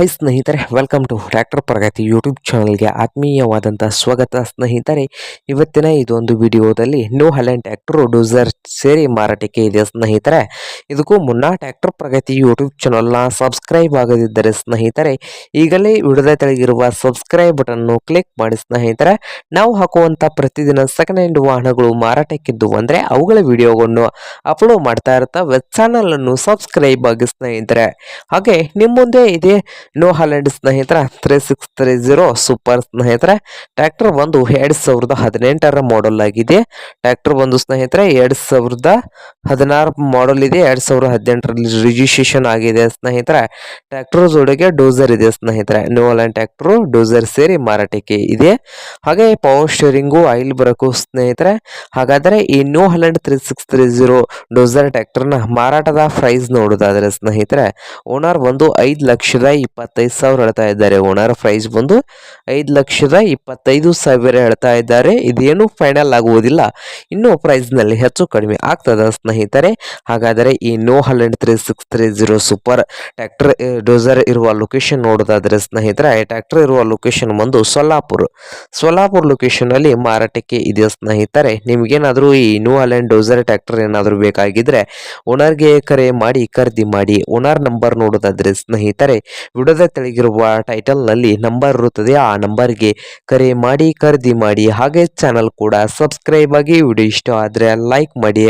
High ಸ್ನೇಹಿತರೆ welcome to tractor Pragati YouTube ಚಾನಲ್ಗೆ ಆತ್ಮೀಯವಾದಂಥ ಸ್ವಾಗತ ಸ್ನೇಹಿತರೆ. ಇವತ್ತಿನ ಇದೊಂದು ವಿಡಿಯೋದಲ್ಲಿ ನ್ಯೂ ಹಲೆಂಡ್ ಟ್ರ್ಯಾಕ್ಟರ್ ಡೂಸರ್ ಸೇರಿ ಮಾರಾಟಕ್ಕೆ ಇದೆ ಸ್ನೇಹಿತರೆ. ಇದಕ್ಕೂ ಮುನ್ನ ಟ್ಯಾಕ್ಟರ್ ಪ್ರಗತಿ ಯೂಟ್ಯೂಬ್ ಚಾನಲ್ನ ಸಬ್ಸ್ಕ್ರೈಬ್ ಆಗದಿದ್ದರೆ ಸ್ನೇಹಿತರೆ, ಈಗಲೇ ವಿಡಿಯೋದ ತೆಳಗಿರುವ ಸಬ್ಸ್ಕ್ರೈಬ್ ಬಟನ್ನು ಕ್ಲಿಕ್ ಮಾಡಿ ಸ್ನೇಹಿತರೆ. ನಾವು ಹಾಕುವಂಥ ಪ್ರತಿದಿನ ಸೆಕೆಂಡ್ ಹ್ಯಾಂಡ್ ವಾಹನಗಳು ಮಾರಾಟಕ್ಕಿದ್ದು ಅಂದರೆ ಅವುಗಳ ವಿಡಿಯೋವನ್ನು ಅಪ್ಲೋಡ್ ಮಾಡ್ತಾ ಇರ್ತಾವೆ ಚಾನಲನ್ನು ಸಬ್ಸ್ಕ್ರೈಬ್ ಆಗಿ ಸ್ನೇಹಿತರೆ. ಹಾಗೆ ನಿಮ್ಮ ಮುಂದೆ ಇದೆ ನೋ ಹಾಲೆಂಡ್ ಸ್ನೇಹಿತರ three six three zero super ಸ್ನೇಹಿತರೆ, ಟ್ರ್ಯಾಕ್ಟರ್ ಒಂದು ಎರಡು ಸಾವಿರದ ಹದಿನೆಂಟರ ಮಾಡಲ್ ಆಗಿದೆ. ಟ್ರ್ಯಾಕ್ಟರ್ ಒಂದು ಸ್ನೇಹಿತರೆ, ಎರಡು ಸಾವಿರದ ಹದಿನಾರು ಮಾಡಲ್ ಇದೆ, ಎರಡು ಸಾವಿರದ ಹದಿನೆಂಟರಲ್ಲಿ ರಿಜಿಸ್ಟ್ರೇಷನ್ ಆಗಿದೆ ಸ್ನೇಹಿತರೆ. ಟ್ರ್ಯಾಕ್ಟರ್ ಜೋಡಿಗೆ ಡೋಸರ್ ಇದೆ ಸ್ನೇಹಿತರೆ. ನ್ಯೂ ಹಾಲೆಂಡ್ ಟ್ರ್ಯಾಕ್ಟರ್ ಡೋಸರ್ ಸೇರಿ ಮಾರಾಟಕ್ಕೆ ಇದೆ. ಹಾಗೆ ಪವರ್ ಸ್ಟೇರಿಂಗು ಆಯಿಲ್ ಬರಕು ಸ್ನೇಹಿತರೆ. ಹಾಗಾದರೆ ಈ new Holland three six three zero dozer ಟ್ರ್ಯಾಕ್ಟರ್ನ ಮಾರಾಟದ ಪ್ರೈಸ್ ನೋಡೋದಾದರೆ ಸ್ನೇಹಿತರೆ ಓನರ್ ಒಂದು ಐದು ಲಕ್ಷದ ಇಪ್ಪತ್ತೈದು ಸಾವಿರ ಹೇಳ್ತಾ ಇದ್ದಾರೆ. ಓನರ್ ಪ್ರೈಸ್ ಬಂದು ಐದು ಲಕ್ಷದ ಇಪ್ಪತ್ತೈದು ಸಾವಿರ ಹೇಳ್ತಾ ಇದ್ದಾರೆ. ಇದೇನು ಫೈನಲ್ ಆಗುವುದಿಲ್ಲ. ಇನ್ನೂ ಪ್ರೈಸ್ನಲ್ಲಿ ಹೆಚ್ಚು ಕಡಿಮೆ ಆಗ್ತದ ಸ್ನೇಹಿತರೆ. ಹಾಗಾದರೆ ಈ no hundred three six three zero super tractor dozer ಇರುವ ಲೊಕೇಶನ್ ನೋಡೋದಾದ್ರೆ ಸ್ನೇಹಿತರೆ ಟ್ಯಾಕ್ಟರ್ ಇರುವ ಲೊಕೇಶನ್ ಬಂದು ಸೊಲ್ಲಾಪುರ್. ಸೊಲ್ಲಾಪುರ್ ಲೊಕೇಶನ್ ಅಲ್ಲಿ ಮಾರಾಟಕ್ಕೆ ಇದೆ ಸ್ನೇಹಿತರೆ? ನಿಮಗೇನಾದರೂ ಈ ನೋ ಹಲೆಂಡ್ ಡೋಸರ್ ಟ್ರ್ಯಾಕ್ಟರ್ ಏನಾದರೂ ಬೇಕಾಗಿದ್ರೆ ಓನರ್ಗೆ ಕರೆ ಮಾಡಿ, ಖರೀದಿ ಮಾಡಿ ಓನರ್ ನಂಬರ್ ನೋಡೋದಾದ್ರೆ ಸ್ನೇಹಿತರೆ ವಿಡಿಯೋದ ತೆಳಗಿರುವ ಟೈಟಲ್ನಲ್ಲಿ ನಂಬರ್ ಇರುತ್ತದೆ. ಆ ನಂಬರ್ಗೆ ಕರೆ ಮಾಡಿ, ಖರೀದಿ ಮಾಡಿ. ಹಾಗೆ ಚಾನಲ್ ಕೂಡ ಸಬ್ಸ್ಕ್ರೈಬ್ ಆಗಿ ವಿಡಿಯೋ ಇಷ್ಟ ಆದರೆ ಲೈಕ್ ಮಾಡಿ.